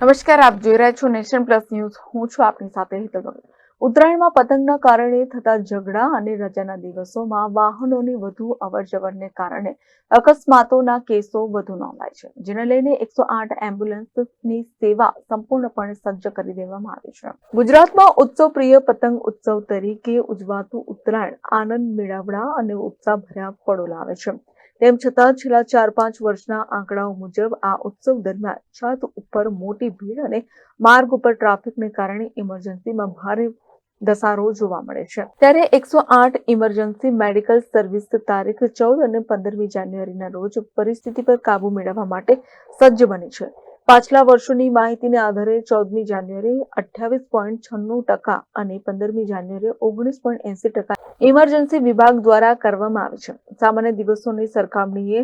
નમસ્કાર, આપ જોઈ રહ્યા છો નેશન પ્લસ ન્યૂઝ. હું છું આપની સાથે હિતલ ઉત્તરાયણમાં પતંગના કારણે થતા ઝઘડા અને રજાના દિવસોમાં વાહનોની વધુ અવરજવરને કારણે અકસ્માતોના કેસો વધુ નોંધાય છે, જેને લઈને એકસો આઠ એમ્બ્યુલન્સની સેવા સંપૂર્ણપણે સજ્જ કરી દેવામાં આવી છે. ગુજરાતમાં ઉત્સવ પ્રિય પતંગ ઉત્સવ તરીકે ઉજવાતું ઉત્તરાયણ આનંદ મેળાવડા અને ઉત્સાહભર્યા ફળો લાવે છે. તેમ છતાં છેલ્લા ચાર પાંચ વર્ષના આંકડાઓ મુજબ આ ઉત્સવ દરમિયાન છત ઉપર મોટી ભીડ અને માર્ગ ઉપર ટ્રાફિકને કારણે ઇમરજન્સીમાં ભારે ધસારો જોવા મળે છે. ત્યારે એકસો આઠ ઇમરજન્સી મેડિકલ સર્વિસ તારીખ ચૌદ અને પંદરમી જાન્યુઆરીના રોજ પરિસ્થિતિ પર કાબુ મેળવવા માટે સજ્જ બની છે. પાછલા વર્ષોની માહિતીને આધારે ચૌદમી જાન્યુઆરી અઠ્યાવીસ પોઈન્ટ છન્નું ટકા અને પંદરમી જાન્યુઆરી ઓગણીસ પોઈન્ટ એસી ટકા ઇમરજન્સી વિભાગ દ્વારા કરવામાં આવે છે. સામાન્ય દિવસોની સરખામણીએ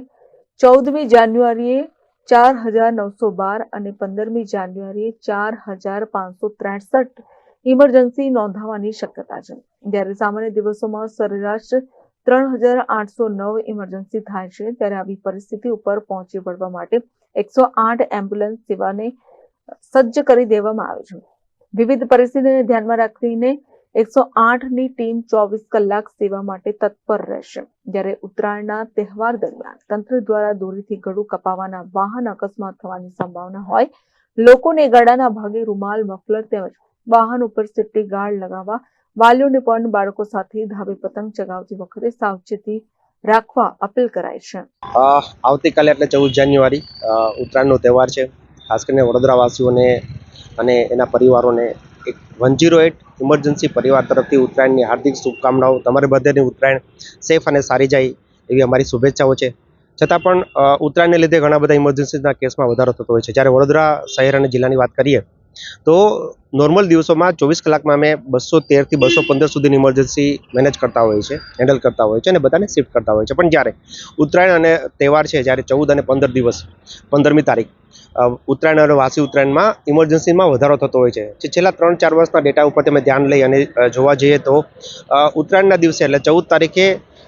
ચૌદમી જાન્યુઆરીએ ચાર હજાર નવસો બાર અને પંદરમી જાન્યુઆરીએ ચાર હજાર પાંચસો ત્રેસઠ ઇમરજન્સી નોંધાવાની શક્યતા છે. જ્યારે સામાન્ય દિવસોમાં સરેરાશ ત્રણ હજાર આઠસો નવ ઇમરજન્સી થાય છે, ત્યારે આવી પરિસ્થિતિ ઉપર પહોંચી વળવા માટે એકસો આઠ એમ્બ્યુલન્સ સેવાને સજ્જ કરી દેવામાં આવે છે. વિવિધ પરિસ્થિતિને ધ્યાનમાં રાખીને એકસો આઠની ટીમ ચોવીસ કલાક સેવા માટે તત્પર રહેશે. જ્યારે ઉત્તરાયણના તહેવાર દરમિયાન તંત્ર દ્વારા દોરીથી ગળું કપાવાના વાહન અકસ્માત થવાની સંભાવના હોય, લોકોને ગળાના ભાગે રૂમાલ, મફલર તેમજ વાહન ઉપર સેફ્ટી ગાર્ડ લગાવવા વાલીઓને પણ બાળકો સાથે ધાબે પતંગ ચગાવતી વખતે સાવચેતી રાખવા અપીલ કરાય છે. આવતીકાલે એટલે ચૌદ જાન્યુઆરી ઉત્તરાયણનો તહેવાર છે. ખાસ કરીને વડોદરાવાસીઓને અને એના પરિવારોને એક વન જીરો એટ ઇમરજન્સી પરિવાર તરફથી ઉત્તરાયણની હાર્દિક શુભકામનાઓ. તમારે બધાની ઉત્તરાયણ સેફ અને સારી જાય એવી અમારી શુભેચ્છાઓ છે. છતાં પણ ઉત્તરાયણને લીધે ઘણા બધા ઇમરજન્સીના કેસમાં વધારો થતો હોય છે. જ્યારે વડોદરા શહેર અને જિલ્લાની વાત કરીએ તો નોર્મલ દિવસોમાં ચોવીસ કલાકમાં અમે બસો તેરથી બસો પંદર સુધીની ઇમરજન્સી મેનેજ કરતા હોય છે હેન્ડલ કરતા હોય છે અને બધાને શિફ્ટ કરતા હોય છે પણ જ્યારે ઉત્તરાયણ અને તહેવાર છે, જ્યારે ચૌદ અને પંદર દિવસ, પંદરમી તારીખ ઉત્તરાયણ અને વાસી ઉત્તરાયણમાં ઇમરજન્સીમાં વધારો થતો હોય છે. જે છેલ્લા ત્રણ ચાર વર્ષના ડેટા ઉપર તમે ધ્યાન લઈ અને જોવા જઈએ તો ઉત્તરાયણના દિવસે એટલે ચૌદ તારીખે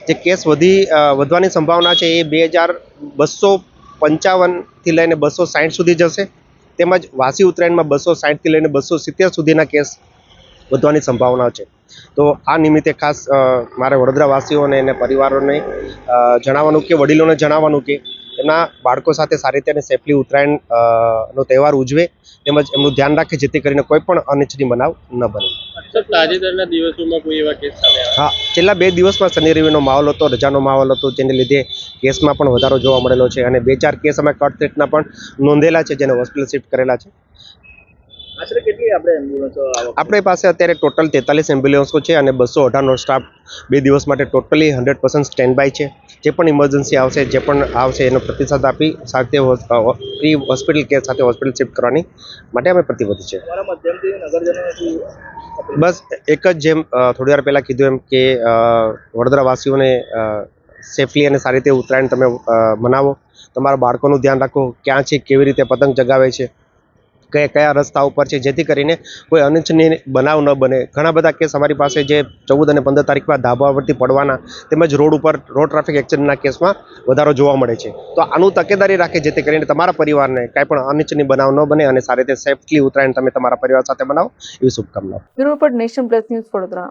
જે કેસ વધી વધવાની સંભાવના છે એ બે હજાર બસો પંચાવનથી લઈને બસો સાઠ સુધી જશે. તેમજ વાસી ઉત્તરાયણમાં બસો સાઠથી લઈને બસો સિત્તેર સુધીના કેસ વધવાની સંભાવના છે. તો આ નિમિત્તે ખાસ મારે વડોદરાવાસીઓને અને પરિવારોને જણાવવાનું કે, વડીલોને જણાવવાનું કે એમના બાળકો સાથે સારી રીતે અને સેફલી ઉત્તરાયણ નો તહેવાર ઉજવે તેમજ એમનું ધ્યાન રાખે જેથી કરીને કોઈ પણ અનિચ્છનીય બનાવ ન બને. તાજેતરના દિવસોમાં કોઈ એવા કેસ હા છેલ્લા બે દિવસમાં શનિ રવિનો માહોલ હતો રજાનો માહોલ હતો જેને લીધે કેસમાં પણ વધારો જોવા મળેલો છે અને બે ચાર કેસ અમે કટ પણ નોંધેલા છે જેને હોસ્પિટલ શિફ્ટ કરેલા છે. આશરે કેટલી આપણે એમ્બ્યુલન્સો આપણી પાસે અત્યારે ટોટલ તેતાલીસ એમ્બ્યુલન્સો છે અને બસો અઢારનો સ્ટાફ બે દિવસ માટે totally hundred percent stand by છે. જે પણ ઇમરજન્સી આવશે જે પણ આવશે એનો પ્રતિસાદ આપી સાથે પ્રી હોસ્પિટલ કેર સાથે હોસ્પિટલ શિફ્ટ કરવાની માટે અમે પ્રતિબદ્ધ છે બસ એક જ જેમ થોડી વાર પહેલાં કીધું એમ કે વડોદરાવાસીઓને સેફલી અને સારી રીતે ઉત્તરાયણ તમે મનાવો. તમારા બાળકોનું ધ્યાન રાખો. ક્યાં છે કેવી રીતે પતંગ ચગાવે છે. કયા કયા રસ્તા ઉપર છે, જેથી કરીને કોઈ અનિચ્છનીય બનાવ ન બને. ઘણા બધા કેસ અમારી પાસે જે ચૌદ અને પંદર તારીખમાં ધાબા પરથી પડવાના તેમજ રોડ ઉપર, રોડ ટ્રાફિક એક્સિડન્ટના કેસમાં વધારો જોવા મળે છે. તો આનું તકેદારી રાખે જેથી કરીને તમારા પરિવારને કાંઈ પણ અનિચ્છનીય બનાવ ન બને અને સારી રીતે સેફલી ઉત્તરાયણ તમે તમારા પરિવાર સાથે મનાવો એવી શુભકામનાઓ. Nation plus news Vadodara.